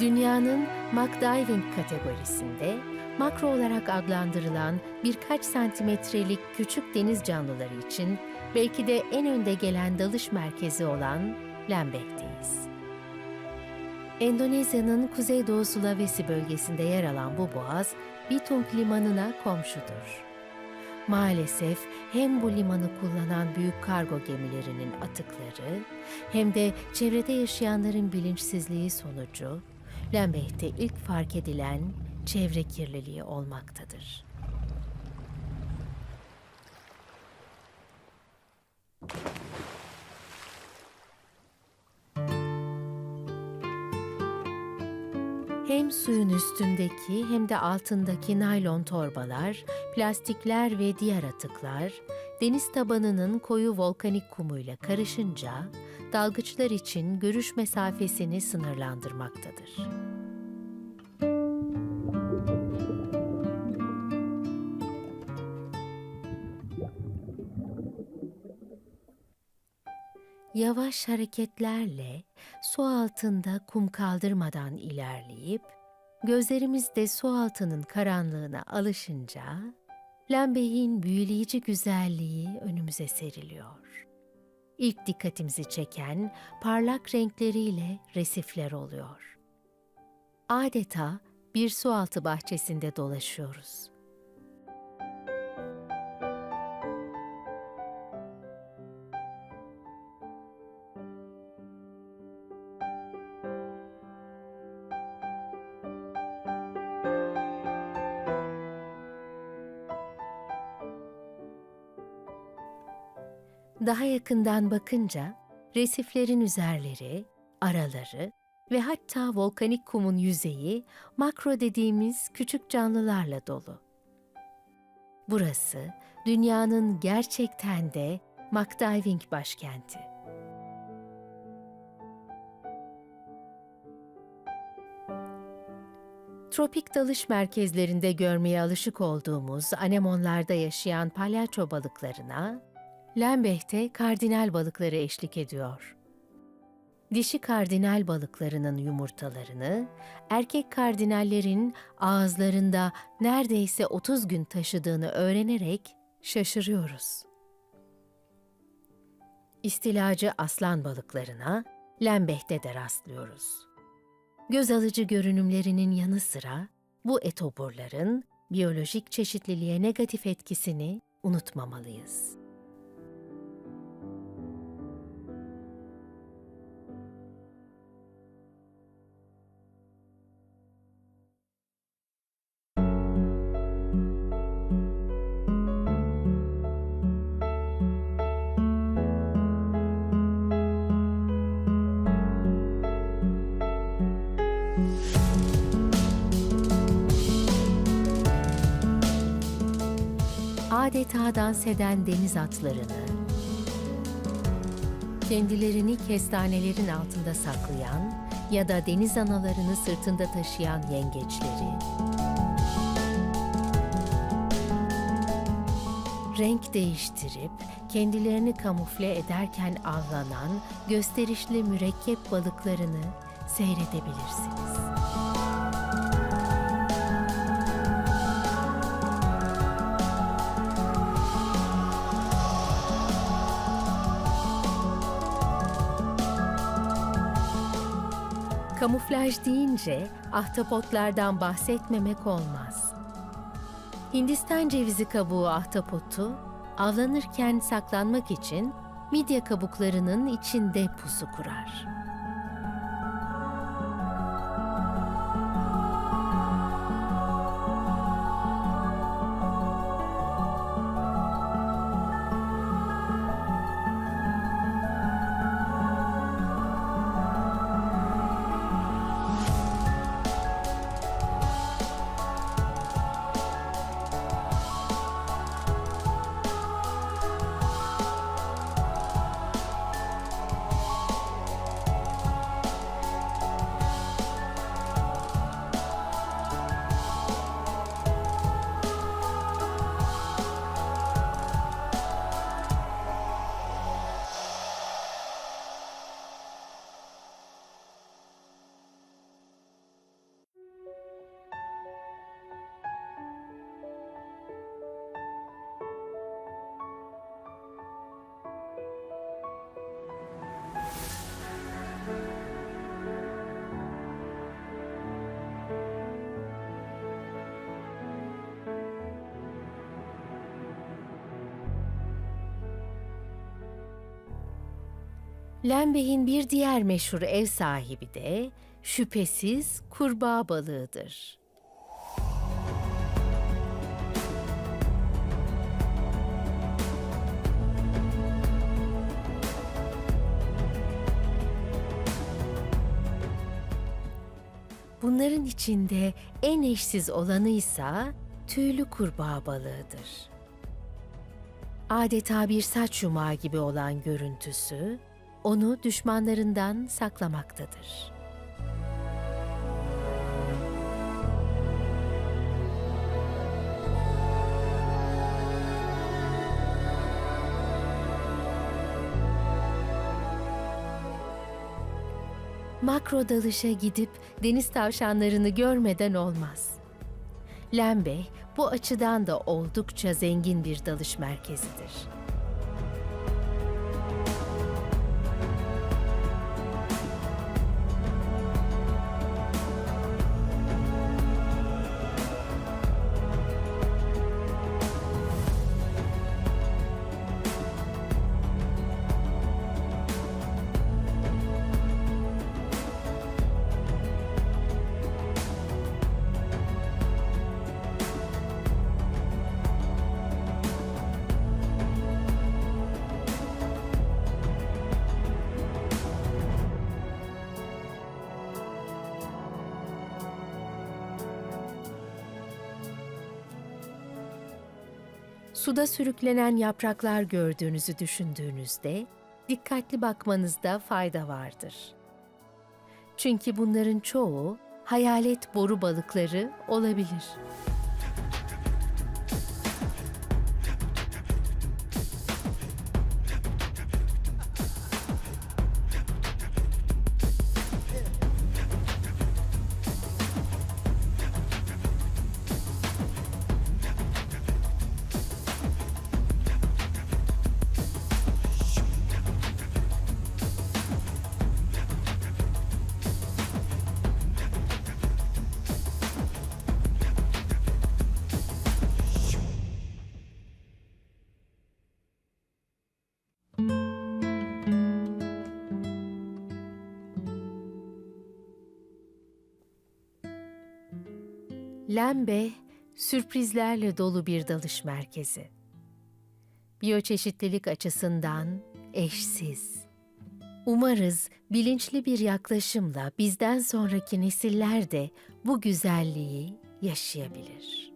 Dünyanın McDiving kategorisinde makro olarak adlandırılan birkaç santimetrelik küçük deniz canlıları için belki de en önde gelen dalış merkezi olan Lembek'teyiz. Endonezya'nın kuzeydoğu Sulawesi bölgesinde yer alan bu boğaz, Bitung limanına komşudur. Maalesef hem bu limanı kullanan büyük kargo gemilerinin atıkları hem de çevrede yaşayanların bilinçsizliği sonucu Lembek'te ilk fark edilen çevre kirliliği olmaktadır. Hem suyun üstündeki hem de altındaki naylon torbalar, plastikler ve diğer atıklar deniz tabanının koyu volkanik kumuyla karışınca dalgıçlar için görüş mesafesini sınırlandırmaktadır. Yavaş hareketlerle su altında kum kaldırmadan ilerleyip gözlerimiz de su altının karanlığına alışınca Lembey'in büyüleyici güzelliği önümüze seriliyor. İlk dikkatimizi çeken parlak renkleriyle resifler oluyor. Adeta bir sualtı bahçesinde dolaşıyoruz. Daha yakından bakınca resiflerin üzerleri, araları ve hatta volkanik kumun yüzeyi makro dediğimiz küçük canlılarla dolu. Burası dünyanın gerçekten de McDiving başkenti. Tropik dalış merkezlerinde görmeye alışık olduğumuz anemonlarda yaşayan palyaço balıklarına Lembeh'te kardinal balıkları eşlik ediyor. Dişi kardinal balıklarının yumurtalarını, erkek kardinallerin ağızlarında neredeyse 30 gün taşıdığını öğrenerek şaşırıyoruz. İstilacı aslan balıklarına Lembeh'te de rastlıyoruz. Göz alıcı görünümlerinin yanı sıra bu etoburların biyolojik çeşitliliğe negatif etkisini unutmamalıyız. Adeta dans eden deniz atlarını, kendilerini kestanelerin altında saklayan ya da deniz analarını sırtında taşıyan yengeçleri, renk değiştirip kendilerini kamufle ederken avlanan gösterişli mürekkep balıklarını seyredebilirsiniz. Kamuflaj deyince ahtapotlardan bahsetmemek olmaz. Hindistan cevizi kabuğu ahtapotu avlanırken saklanmak için midye kabuklarının içinde pusu kurar. Lembeh'in bir diğer meşhur ev sahibi de şüphesiz kurbağa balığıdır. Bunların içinde en eşsiz olanı ise tüylü kurbağa balığıdır. Adeta bir saç yumağı gibi olan görüntüsü onu düşmanlarından saklamaktadır. Makro dalışa gidip deniz tavşanlarını görmeden olmaz. Lembe bu açıdan da oldukça zengin bir dalış merkezidir. Suda sürüklenen yapraklar gördüğünüzü düşündüğünüzde dikkatli bakmanızda fayda vardır. Çünkü bunların çoğu hayalet boru balıkları olabilir. Lembe, sürprizlerle dolu bir dalış merkezi. Biyoçeşitlilik açısından eşsiz. Umarız bilinçli bir yaklaşımla bizden sonraki nesiller de bu güzelliği yaşayabilir.